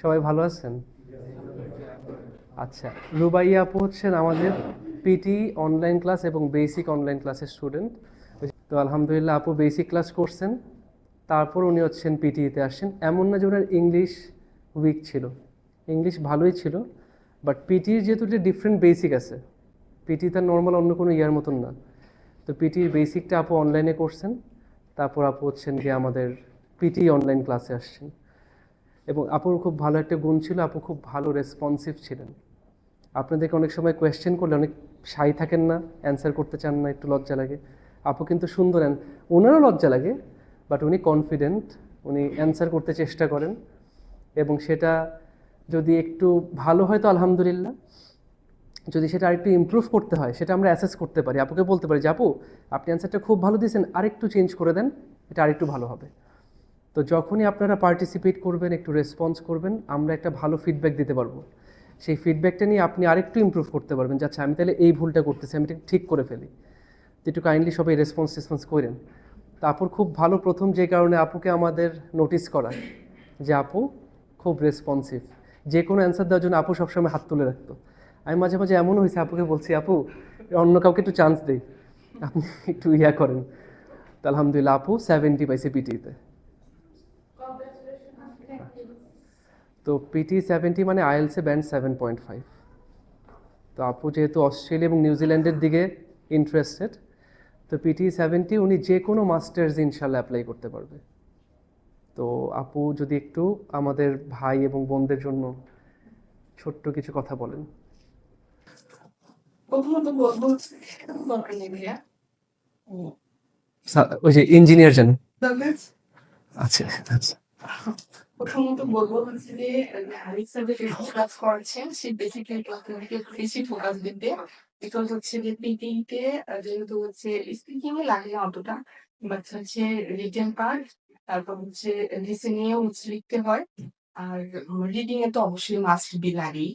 সবাই ভালো আছেন? আচ্ছা রুবাইয়া আপু হচ্ছেন আমাদের পিটি অনলাইন ক্লাস এবং বেসিক অনলাইন ক্লাসের স্টুডেন্ট তো আলহামদুলিল্লাহ আপু বেসিক ক্লাস করছেন। তারপর উনি হচ্ছেন পিটিতে আসছেন। এমন না যে ওনার ইংলিশ উইক ছিল। ইংলিশ ভালোই ছিল বাট পিটির যেহেতু যে ডিফারেন্ট বেসিক আছে পিটি তার নর্মাল অন্য কোনো ইয়ার মতন না। তো পিটির বেসিকটা আপু অনলাইনে করছেন। তারপর আপু হচ্ছেন গিয়ে আমাদের পিটি অনলাইন ক্লাসে আসছেন। এবং আপুর খুব ভালো একটা গুণ ছিল, আপু খুব ভালো রেসপন্সিভ ছিলেন। আপনাদেরকে অনেক সময় কোয়েশ্চেন করলে অনেক সাই থাকেন না অ্যান্সার করতে চান না, একটু লজ্জা লাগে। আপু কিন্তু সুন্দর অ্যান- ওনারও লজ্জা লাগে বাট উনি কনফিডেন্ট উনি অ্যান্সার করতে চেষ্টা করেন। এবং সেটা যদি একটু ভালো হয় তো আলহামদুলিল্লাহ। যদি সেটা আরেকটু ইমপ্রুভ করতে হয়, সেটা আমরা অ্যাসেস করতে পারি। আপুকে বলতে পারি যে, আপু, আপনি অ্যান্সারটা খুব ভালো দিয়েছেন, আরেকটু চেঞ্জ করে দেন, এটা আরেকটু ভালো হবে। তো যখনই আপনারা পার্টিসিপেট করবেন, একটু রেসপন্স করবেন, আমরা একটা ভালো ফিডব্যাক দিতে পারব। সেই ফিডব্যাকটা নিয়ে আপনি আরেকটু ইমপ্রুভ করতে পারবেন। যে আচ্ছা আমি তাহলে এই ভুলটা করতেছি, আমি ঠিক করে ফেলি। একটু কাইন্ডলি সবাই রেসপন্স রেসপন্স করেন। তো আপুর খুব ভালো প্রথম যে কারণে আপুকে আমাদের নোটিস করা যে আপু খুব রেসপন্সিভ যে কোনো অ্যান্সার দেওয়ার জন্য আপু সবসময় হাত তুলে রাখতো। আমি মাঝে মাঝে এমন হয়েছে, আপুকে বলছি, আপু, অন্য কাউকে একটু চান্স দিই। আপনি একটু ইয়া করেন। তো আলহামদুলিল্লাহ, আপু সেভেন্টি পাইছে পিটিতে তো পিটি সেভেন্টি মানে IELTS band seven point five তো আপু যেহেতু অস্ট্রেলিয়া এবং নিউজিল্যান্ডের দিকে ইন্টারেস্টেড তো পিটি সেভেন্টি উনি যে কোনো মাস্টার্স ইনশাল্লাহ অ্যাপ্লাই করতে পারবে। তো আপু যদি একটু আমাদের ভাই এবং বোনদের জন্য ছোট্ট কিছু কথা বলেন। ওই যে ইঞ্জিনিয়ার জানেন আচ্ছা আচ্ছা। প্রথমত বলব হচ্ছে যে স্যার যে ক্লাস করছেন সে বেসিক্যালি ক্লাস থেকে বেশি ফোকাস দিতে বিকজ হচ্ছে যে পিটিতে যেহেতু হচ্ছে স্পিকিং এ লাগে অতটা বাট হচ্ছে রিটেন পার্ট তারপর হচ্ছে লিসেনিং এ হচ্ছে লিখতে হয়। আর রিডিং এ তো অবশ্যই মাস্ট বি লাগেই।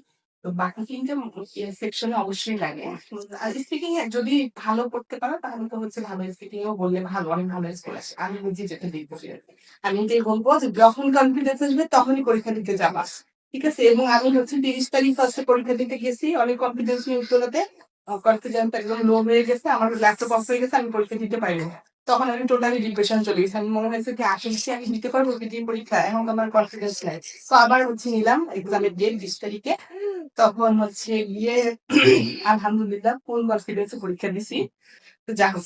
তো বাকি তিনটে সেকশনে অবশ্যই লাগে। স্পিকিং যদি ভালো করতে পারো, তাহলে তো হচ্ছে ভালো স্পিকিং এও বললে ভালো অনেক ভালো স্কোর আসে। আমি নিজে যেটা দেখব। আমি এটাই বলব যে যখন কনফিডেন্স আসবে, তখনই পরীক্ষা দিতে যাবা। ঠিক আছে? এবং আমি হচ্ছে তিরিশ তারিখ ফার্স্টে পরীক্ষা দিতে গেছি, অনেক কনফিডেন্স নিয়ে তোলাতে কনফিডেন্স একদম লো হয়ে গেছে, আমার ল্যাপটপ অফ হয়ে গেছে, আমি পরীক্ষা দিতে পারিনি। তখন আমি টোটালি ডিপ্রেশন চলে গেছি। আমি মনে হয়েছে যে আসলে আমি দিতে পারব পিটি পরীক্ষা? এখন আমার কনফিডেন্স নাই। তো আবার হচ্ছে নিলাম এক্সামের ডেট বিশ তারিখে। তখন হচ্ছে গিয়ে আলহামদুলিল্লাহ ফুল কনফিডেন্সে পরীক্ষা দিছি। তো যা হোক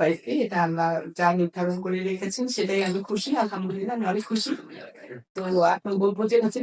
পাইছি এটা আমরা যা নির্ধারণ করে রেখেছেন, সেটাই আমি খুশি। আলহামদুলিল্লাহ, আমি অনেক খুশি। তো এখন বলব যে হচ্ছে